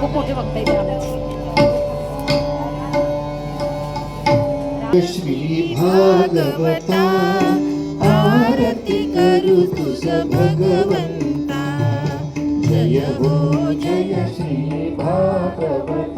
श्री मोठे बघता येते आमची भागवता आरती करू तुझ भगवंता जय हो जय श्री भागवता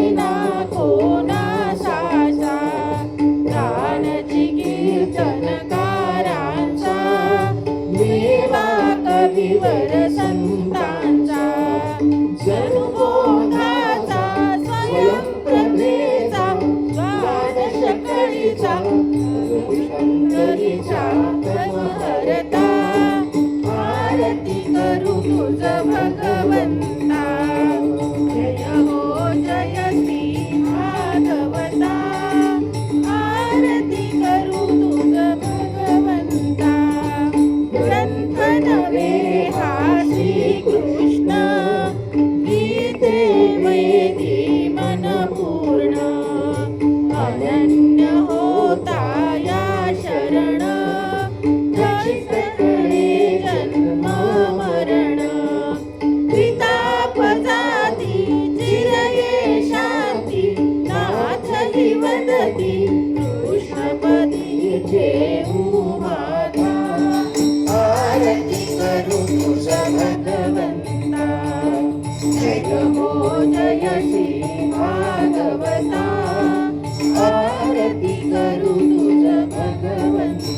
कृष्ण गीते वैती मनपूर्ण अनन्य जगमोद यशी आरती करू तुझ भगवंत